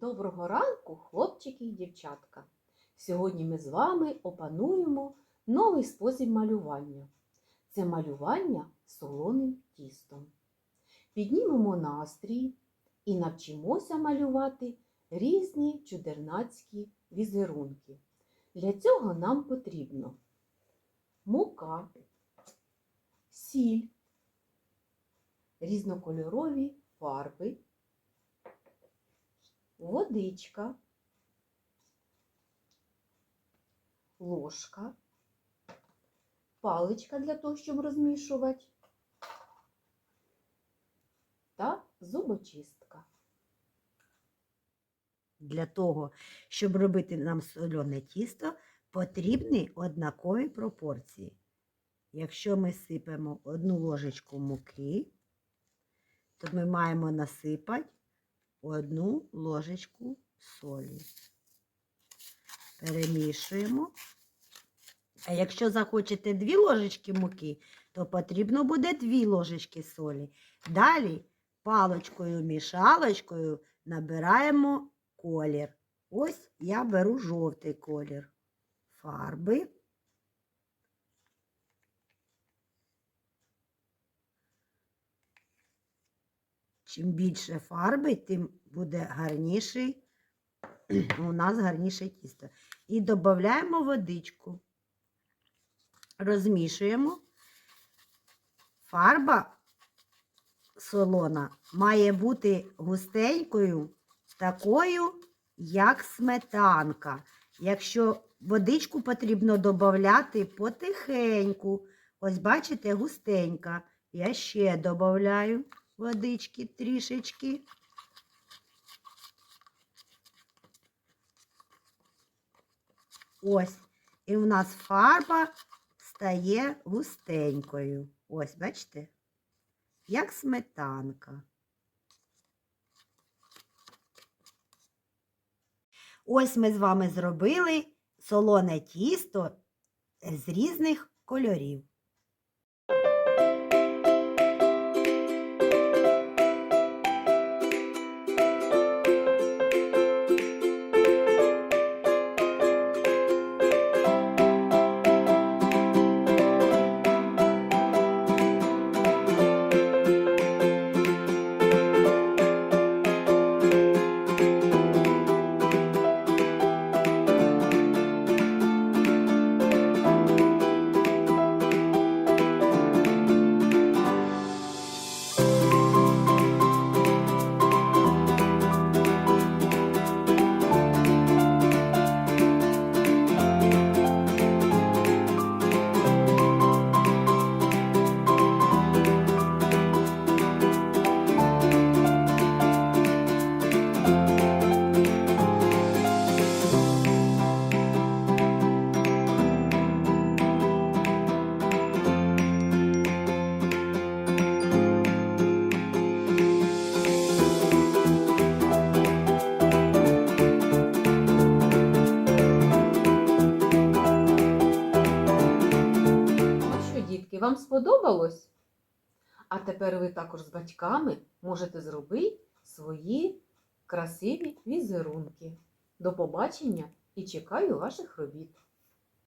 Доброго ранку, хлопчики і дівчатка! Сьогодні ми з вами опануємо новий спосіб малювання. Це малювання солоним тістом. Піднімемо настрій і навчимося малювати різні чудернацькі візерунки. Для цього нам потрібно мука, сіль, різнокольорові фарби водичка, ложка, паличка для того, щоб розмішувати, та зубочистка. Для того, щоб робити нам солене тісто, потрібні однакові пропорції. Якщо ми сипемо одну ложечку муки, то ми маємо насипати одну ложечку солі. Перемішуємо. А якщо захочете дві ложечки муки, то потрібно буде дві ложечки солі. Далі паличкою мішалочкою набираємо колір. Ось я беру жовтий колір фарби. Чим більше фарби, тим буде гарніший, у нас гарніше тісто. І додаємо водичку. Розмішуємо. Фарба солона має бути густенькою, такою, як сметанка. Якщо водичку потрібно додати потихеньку. Ось бачите, густенька. Я ще додаю водички трішечки. Ось. І в нас фарба стає густенькою. Ось, бачите? Як сметанка. Ось ми з вами зробили солоне тісто з різних кольорів. Вам сподобалось? А тепер ви також з батьками можете зробити свої красиві візерунки. До побачення і чекаю ваших робіт.